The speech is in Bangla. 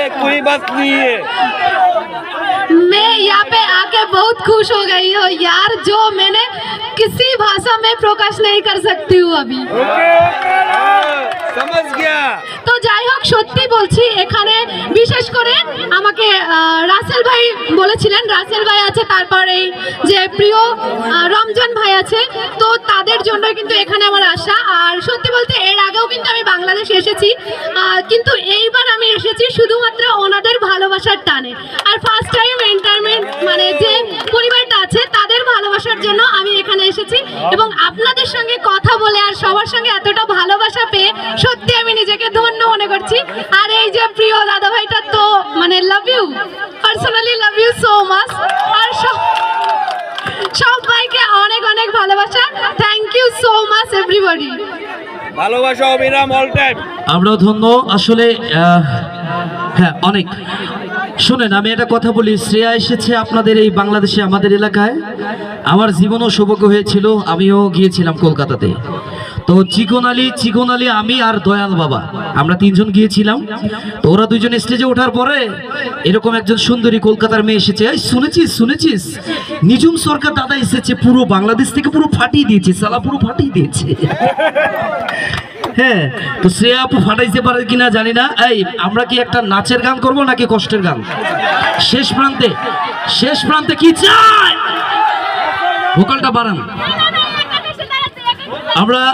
कोई बात नहीं है मैं यहाँ पे आके बहुत खुश हो गई हूँ यार जो मैंने किसी भाषा में प्रकाश नहीं कर सकती हूँ अभी समझ गया তো যাই হোক সত্যি বলছি এখানে বিশেষ করে আমাকে আহ, রাসেল ভাই বলেছিলেন রাসেল ভাই আছে তারপর এই যে প্রিয় আহ, রমজান ভাই আছে। তো তাদের জন্য কিন্তু এখানে আমার আসা আর সত্যি বলতে, এর আগেও কিন্তু আমি বাংলাদেশ এসেছি। কিন্তু এইবার আমি এসেছি শুধুমাত্র ওনাদের ভালোবাসার টানে। আর ফার্স্ট টাইম এন্টারমেন্ট মানে যে পরিবারটা আছে, তাদের ভালোবাসার জন্য আমি এখানে এসেছি। এবং আপনাদের সঙ্গে কথা বলে আর সবার সঙ্গে এতটা ভালোবাসা পেয়ে সত্যি আমি নিজেকে ধন্য মনে করছি। আর এই যে প্রিয় দাদা ভাইটা তো মানে love you personally love you so much আর সব- সবাইকে অনেক অনেক ভালোবাসা। Thank you so much everybody ভালোবাসা অবিরাম অল টাইম আমরাও ধন্য। আসলে হ্যাঁ অনেক। শোনেন আমি একটা কথা বলি। শ্রেয়া এসেছে আপনাদের এই বাংলাদেশে আমাদের এলাকায়। আমার জীবনও সৌভাগ্য হয়েছিল। আমিও গিয়েছিলাম কলকাতাতে। তো চিকন আলী চিকন আলী আমি আর দয়াল বাবা। আমরা তিনজন গিয়েছিলাম। তো ওরা দুজন স্টেজে ওঠার পরে এরকম একজন সুন্দরী কলকাতার মেয়ে এসেছে। এই, শুনেছিস শুনেছিস? নিজুম সরকার দাদা এসেছে পুরো বাংলাদেশ থেকে পুরো ফাটিয়ে দিয়েছে সালা পুরো ফাটিয়ে দিয়েছে। হ্যাঁ তো আপু ফাটাইতে পারে কিনা জানি না। এই, আমরা কি একটা নাচের গান করব নাকি কষ্টের গান? শেষ প্রান্তে শেষ প্রান্তে কি চাই ভোকালটা বাড়ান। আমরা